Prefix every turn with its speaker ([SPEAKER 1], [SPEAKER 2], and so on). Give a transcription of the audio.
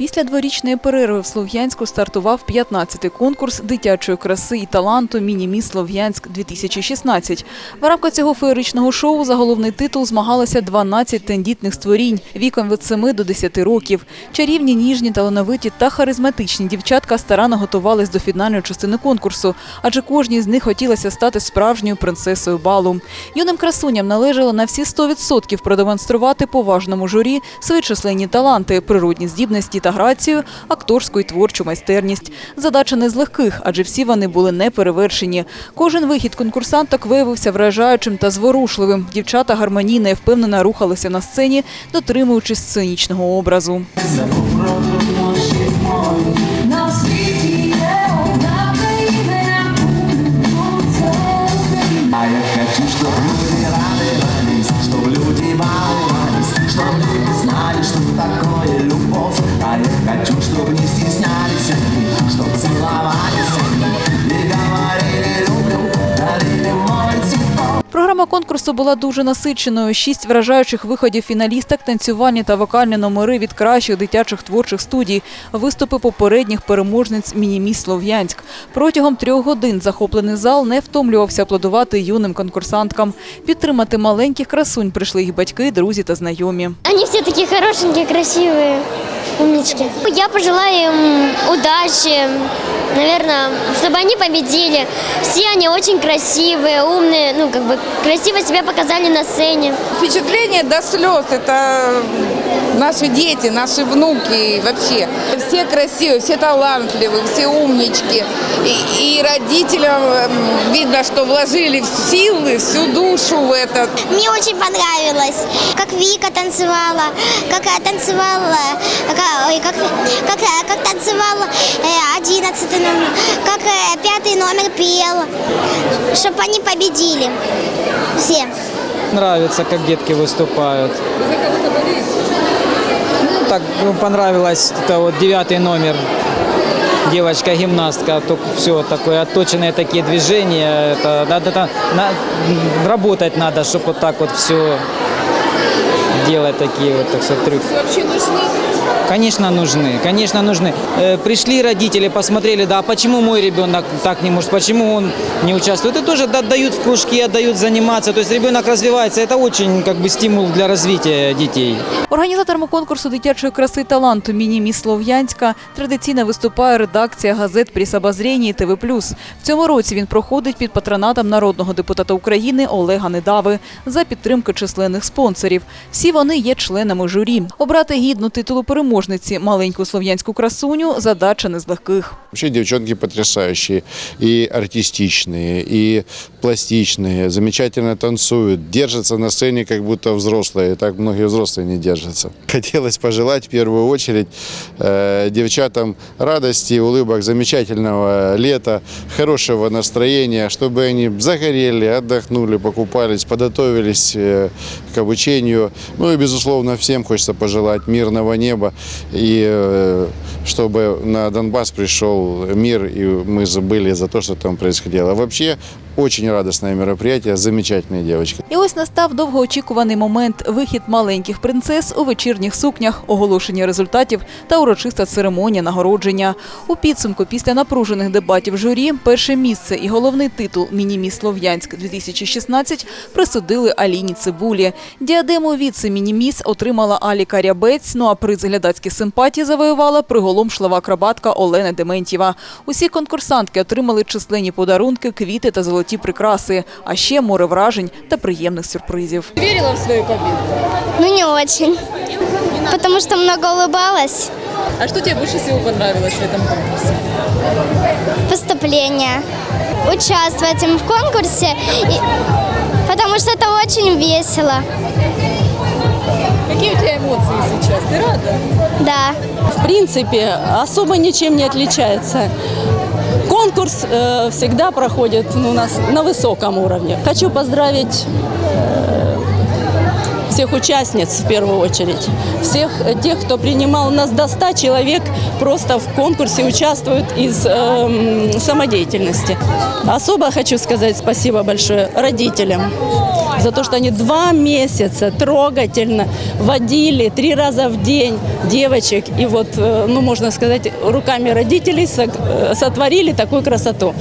[SPEAKER 1] Після дворічної перерви в Слов'янську стартував 15-й конкурс дитячої краси і таланту «Міні-міс Слов'янськ-2016». В рамках цього феєричного шоу за головний титул змагалося 12 тендітних створінь віком від 7 до 10 років. Чарівні, ніжні, талановиті та харизматичні дівчатка старанно готувались до фінальної частини конкурсу, адже кожній з них хотілося стати справжньою принцесою балу. Юним красуням належало на всі 100% продемонструвати поважному журі свої численні таланти, природні здібності та грацію, акторську і творчу майстерність. Задача не з легких, адже всі вони були неперевершені. Кожен вихід конкурсанток виявився вражаючим та зворушливим. Дівчата гармонійно і впевнено рухалися на сцені, дотримуючись сценічного образу.
[SPEAKER 2] Что такое любовь. А я хочу, чтобы не стеснялись они, целовали. целовались
[SPEAKER 1] Програма конкурсу була дуже насиченою. Шість вражаючих виходів фіналісток, танцювальні та вокальні номери від кращих дитячих творчих студій, виступи попередніх переможниць «Мініміс Слов'янськ». Протягом трьох годин захоплений зал не втомлювався аплодувати юним конкурсанткам. Підтримати маленьких красунь прийшли їх батьки, друзі та знайомі.
[SPEAKER 3] Они все такие хорошенькие, красивые, умнички. Я пожелаю им удачи, наверное, чтобы они победили. Все они очень красивые, умные, ну, как бы красиво себя показали на сцене.
[SPEAKER 4] Впечатление до слез. Это наши дети, наши внуки и вообще. Все красивые, все талантливые, все умнички. И, и родителям видно, что вложили силы, всю душу в это.
[SPEAKER 3] Мне очень понравилось, как Вика танцевала, как э, танцевала, как, э, ой, как, как, э, как танцевала одиннадцатый номер, как э, пятый номер пел, чтобы они победили все.
[SPEAKER 5] Нравится, как детки выступают. Ну, так ну, понравилось это вот девятый номер. Девочка гимнастка, все такое отточенные такие движения. Это надо это, на- работать надо, чтобы вот так вот все делать такие вот так сказать, трюки.
[SPEAKER 4] Вообще нужны
[SPEAKER 5] Конечно, нужны, конечно, нужны. Э, пришли родители, посмотрели, да, а почему мой ребенок так не может, почему он не участвует. И тоже да, дают в кружки, отдают заниматься. То есть ребенок развивается, это очень как бы стимул для развития детей.
[SPEAKER 1] Організаторами конкурсу дитячої краси і таланту «Міні-міс Слов'янська» традиційно виступає редакція газет «Пріс обозріння» і ТВ+. В цьому році він проходить під патронатом народного депутата України Олега Недави за підтримки численних спонсорів. Всі вони є членами журі. Обрати гідну титулу переможниці маленьку слов'янську красуню – задача не з легких.
[SPEAKER 6] Вообще девчонки потрясающие, и артистичные, и пластичные, замечательно танцуют, держатся на сцене как будто взрослые, так многие взрослые не держатся. Хотелось пожелать в первую очередь э, девчатам радости, улыбок, замечательного лета, хорошего настроения, чтобы они загорели, отдохнули, покупались, подготовились э, к обучению. Ну и, безусловно, всем хочется пожелать мирного неба и э, чтобы на Донбасс пришел мир, и мы забыли за то, что там происходило. Вообще, очень радостное мероприятие, замечательные девочки.
[SPEAKER 1] І ось настав довгоочікуваний момент – вихід маленьких принцес у вечірніх сукнях, оголошення результатів та урочиста церемонія нагородження. У підсумку після напружених дебатів журі перше місце і головний титул «Мініміс Слов'янськ-2016» присудили Аліні Цибулі. Діадему віце-мініміс отримала Аліка Рябець, ну а приз глядацькі симпатії завоювала приголомшлива акробатка Олена Дементьєва. Усі конкурсантки отримали численні подарунки, квіти та золоті прикраси, а ще море вражень та приємних сюрпризів.
[SPEAKER 4] Верила в свою победу?
[SPEAKER 3] Ну, не очень, потому что много улыбалась.
[SPEAKER 4] А что тебе больше всего понравилось в этом конкурсе?
[SPEAKER 3] поступление. Участвовать им в конкурсе, и- потому что это очень весело.
[SPEAKER 4] Какие у тебя эмоции сейчас? Ты рада?
[SPEAKER 3] Да.
[SPEAKER 7] в принципе, особо ничем не отличается. Конкурс э, всегда проходит ну, у нас на высоком уровне. Хочу поздравить э, всех участниц в первую очередь, всех э, тех, кто принимал у нас до 100 человек, просто в конкурсе участвуют из эм, самодеятельности. Особо хочу сказать спасибо большое родителям за то, что они два месяца трогательно водили три раза в день девочек и вот, э, ну можно сказать, руками родителей э, сотворили такую красоту.